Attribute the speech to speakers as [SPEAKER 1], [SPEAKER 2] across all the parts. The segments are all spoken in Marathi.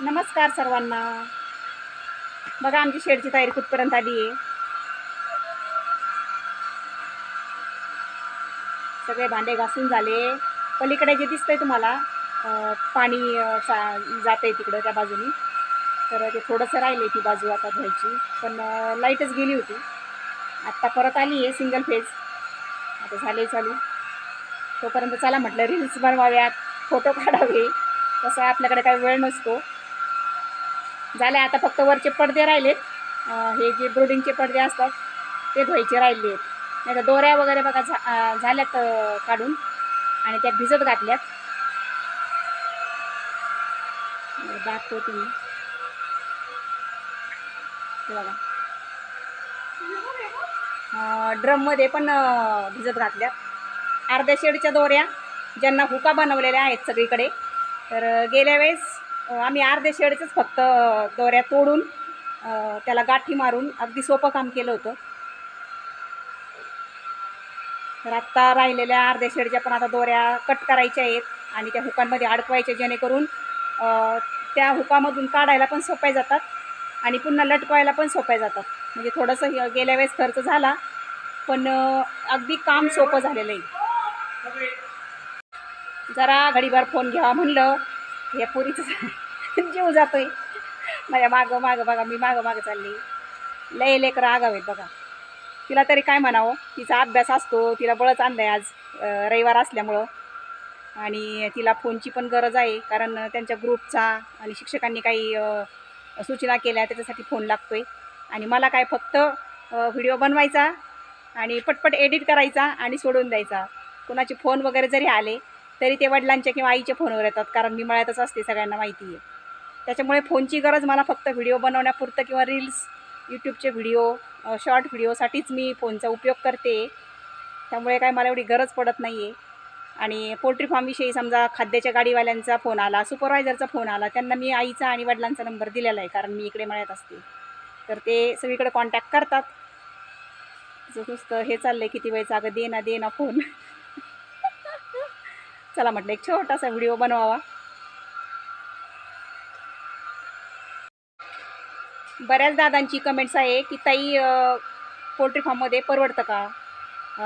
[SPEAKER 1] नमस्कार सर्वांना. बघा आमची शेडची तयारी कुठपर्यंत आली आहे? सगळे भांडे घासून झाले. पलीकडे जे दिसतंय तुम्हाला पाणी जात आहे तिकडं त्या बाजूनी. तर ते थोडंसं राहिले ती बाजू आता धुवायची. पण लाईटच गेली होती. आत्ता परत आली आहे सिंगल फेज आता झाले चालू. तोपर्यंत चला म्हटलं रील्स बनवाव्यात फोटो काढावे. तसं आपल्याकडे काही वेळ नसतो. झाले आता फक्त वरचे पडदे राहिलेत हे जे ब्रोडिंगचे पडदे असतात ते धुवायचे राहिले. आहेत नाही तर दोऱ्या वगैरे बघा झा झाल्यात काढून. आणि त्या भिजत घातल्यात. दाखवतो तुम्ही बघा. ड्रममध्ये पण भिजत घातल्यात. अर्ध्या शेडच्या दोऱ्या ज्यांना हुका बनवलेल्या आहेत सगळीकडे. तर गेल्या वेळेस आम्ही अर्धे शेडचंच फक्त दोऱ्या तोडून त्याला गाठी मारून अगदी सोपं काम केलं होतं. तर आत्ता राहिलेल्या अर्ध्या शेडच्या पण आता दोऱ्या कट करायच्या आहेत आणि त्या हुकांमध्ये अडकवायच्या जेणेकरून त्या हुकामधून काढायला पण सोप्या जातात आणि पुन्हा लटकवायला पण सोप्या जातात. म्हणजे थोडंसं गेल्या वेळेस खर्च झाला पण अगदी काम सोपं झालेलं आहे. जरा घडीभर फोन घ्यावा म्हणलं हे पुरीचं जीव जातोय. माझ्या मागं मागं बघा मी मागं मागं चालली. लय लेकर आगाव आहेत बघा. तिला तरी काय म्हणावं? तिचा अभ्यास असतो तिला बळच आणलं आज रविवार असल्यामुळं. आणि तिला फोनची पण गरज आहे कारण त्यांच्या ग्रुपचा आणि शिक्षकांनी काही सूचना केल्या त्याच्यासाठी फोन लागतो आहे आणि मला काय फक्त व्हिडिओ बनवायचा आणि पटपट एडिट करायचा आणि सोडून द्यायचा. कोणाचे फोन वगैरे जरी आले तरी ते वडिलांच्या किंवा आईच्या फोनवर येतात कारण मी मळ्यातच असते सगळ्यांना माहिती आहे. त्याच्यामुळे फोनची गरज मला फक्त व्हिडिओ बनवण्यापुरतं किंवा रील्स यूट्यूबचे व्हिडिओ शॉर्ट व्हिडिओसाठीच मी फोनचा उपयोग करते. त्यामुळे काय मला एवढी गरज पडत नाही आहे आणि पोल्ट्री फार्मविषयी समजा खाद्याच्या गाडीवाल्यांचा फोन आला सुपरवायझरचा फोन आला त्यांना मी आईचा आणि वडिलांचा नंबर दिलेला आहे कारण मी इकडे मळ्यात असते. तर ते सगळीकडे कॉन्टॅक्ट करतात. तिचं नुसतं हे चाललं आहे किती वेळचा अगं दे ना दे ना फोन. चला म्हटलं एक छोटासा व्हिडिओ बनवावा. बऱ्याच दादांची कमेंट्स आहे की ताई पोल्ट्री फार्ममध्ये परवडतं का?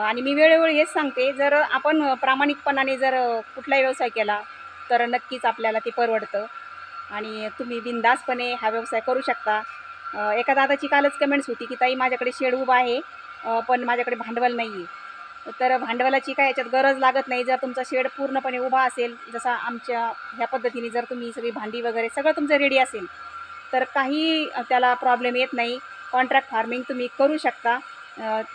[SPEAKER 1] आणि मी वेळोवेळी हेच सांगते जर आपण प्रामाणिकपणाने जर कुठलाही व्यवसाय केला तर नक्कीच आपल्याला ते परवडतं. आणि तुम्ही बिंदासपणे हा व्यवसाय करू शकता. एका दादाची कालच कमेंट्स होती की ताई माझ्याकडे शेड उभा आहे पण माझ्याकडे भांडवल नाही आहे तर भांडवलाची काय याच्यात गरज लागत नाही. जर तुमचा शेड पूर्णपणे उभा असेल जसा आमच्या ह्या पद्धतीने जर तुम्ही सगळी भांडी वगैरे सगळं तुमचं रेडी असेल तर काही त्याला प्रॉब्लेम येत नाही. कॉन्ट्रॅक्ट फार्मिंग तुम्ही करू शकता.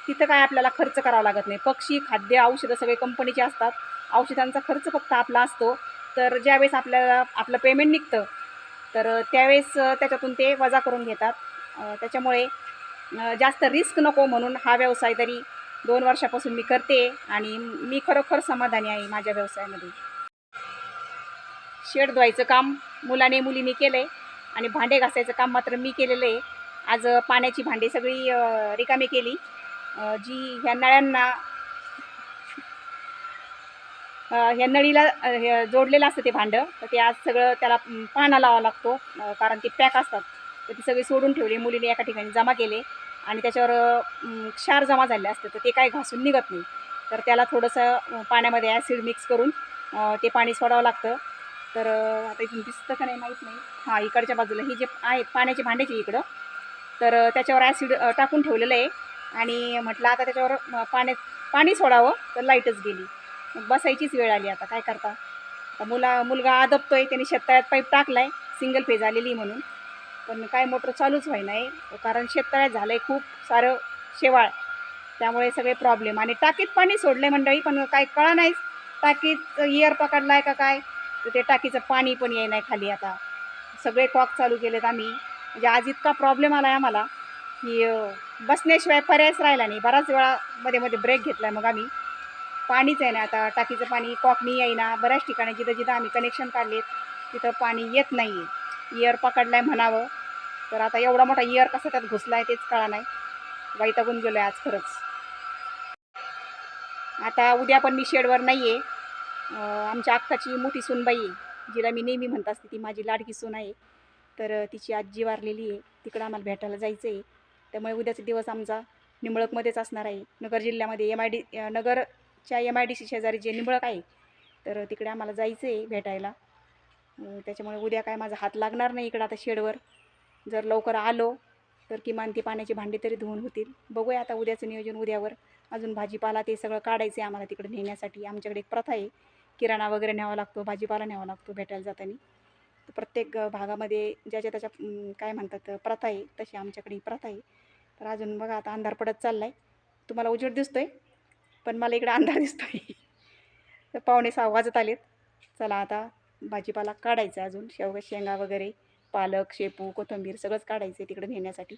[SPEAKER 1] तिथं काय आपल्याला खर्च करावा लागत नाही. पक्षी खाद्य औषधं सगळे कंपनीचे असतात. औषधांचा खर्च फक्त आपला असतो. तर ज्यावेळेस आपल्याला आपलं पेमेंट निघतं तर त्यावेळेस त्याच्यातून ते वजा करून घेतात. त्याच्यामुळे जास्त रिस्क नको म्हणून हा व्यवसाय तरी दोन वर्षापासून मी करते आणि मी खरोखर समाधानी आहे माझ्या व्यवसायामध्ये. शेड धुवायचं काम मुलाने मुलीने केलं आहे आणि भांडे घासायचं काम मात्र मी केलेलं आहे. आज पाण्याची भांडी सगळी रिकामी केली. जी ह्या नळ्यांना ह्या नळीला हे जोडलेलं असतं ते भांडं तर ते आज सगळं त्याला पाना लावा लागतो कारण ते पॅक असतात. तर ती सगळी सोडून ठेवली मुलीने एका ठिकाणी जमा केले. आणि त्याच्यावर क्षार जमा झाले असते तर ते काय घासून निघत नाही. तर त्याला थोडंसं पाण्यामध्ये ॲसिड मिक्स करून ते पाणी सोडावं लागतं. तर आता इथून दिसतं का नाही माहीत नाही. हां इकडच्या बाजूला ही जे आहेत पाण्याचे भांड्याचे इकडं तर त्याच्यावर ॲसिड टाकून ठेवलेलं आहे. आणि म्हटलं आता त्याच्यावर पाण्यात पाणी सोडावं तर लाईटच गेली. मग बसायचीच वेळ आली आता काय करता? आता मुला मुलगा आदबतो आहे त्याने शेततळ्यात पाईप टाकला आहे सिंगल फेज आलेली म्हणून. पण काय मोटर चालूच व्हाय नाही कारण शेततळ्यात झालं आहे खूप सारं शेवाळ. त्यामुळे सगळे प्रॉब्लेम आणि टाकीत पाणी सोडलं मंडळी पण काय कळा नाहीच. टाकीत इयर आहे का काय? तर ते टाकीचं पाणी पण येई नाही खाली आता. सगळे कॉक चालू केलेत आम्ही. म्हणजे आज इतका प्रॉब्लेम आला आहे आम्हाला की बसण्याशिवाय पर्यायच राहिला नाही. बराच वेळा मध्ये मध्ये ब्रेक घेतला मग आम्ही. पाणीच आहे ना आता. टाकीचं पाणी कॉकनी येईना बऱ्याच ठिकाणी जिथं जिथं आम्ही कनेक्शन काढलेत तिथं पाणी येत नाही आहे इयर पकडलाय म्हणावं. तर आता एवढा मोठा इयर कसा त्यात घुसला आहे तेच कळा नाही. वैतागून गेलो आहे आज खरंच. आता उद्या पण मी शेडवर नाही आहे आमच्या अक्काची मोठी सूनबाई आहे जिला मी नेहमी म्हणत असते ती माझी लाडकी सून आहे. तर तिची आजी वारलेली आहे तिकडं आम्हाला भेटायला जायचं आहे त्यामुळे उद्याचा दिवस आमचा निंबळकमध्येच असणार आहे. नगर जिल्ह्यामध्ये एम आय डी नगरच्या एम आय डी सी शेजारी जे निंबळक आहे तर तिकडे आम्हाला जायचं आहे भेटायला. त्याच्यामुळे उद्या काय माझा हात लागणार नाही इकडं आता शेडवर. जर लवकर आलो तर किमान ती पाण्याची भांडी तरी धुवून होतील. बघूया आता उद्याचं नियोजन उद्यावर. अजून भाजीपाला ते सगळं काढायचं आहे आम्हाला तिकडे नेण्यासाठी. आमच्याकडे एक प्रथा आहे किराणा वगैरे न्यावा लागतो भाजीपाला न्यावा लागतो भेटायला जाताना. तर प्रत्येक भागामध्ये ज्याच्या त्याच्या काय म्हणतात प्रथा आहे तशी आमच्याकडे ही प्रथा आहे. तर अजून बघा आता अंधार पडत चालला आहे तुम्हाला उजेड आहे पण मला इकडे अंधार दिसतोय. तर पावणे सहा वाजत आलेत. चला आता भाजीपाला काढायचा अजून. शेवगा शेंगा वगैरे पालक शेपू कोथिंबीर सगळंच काढायचं आहे तिकडे नेण्यासाठी.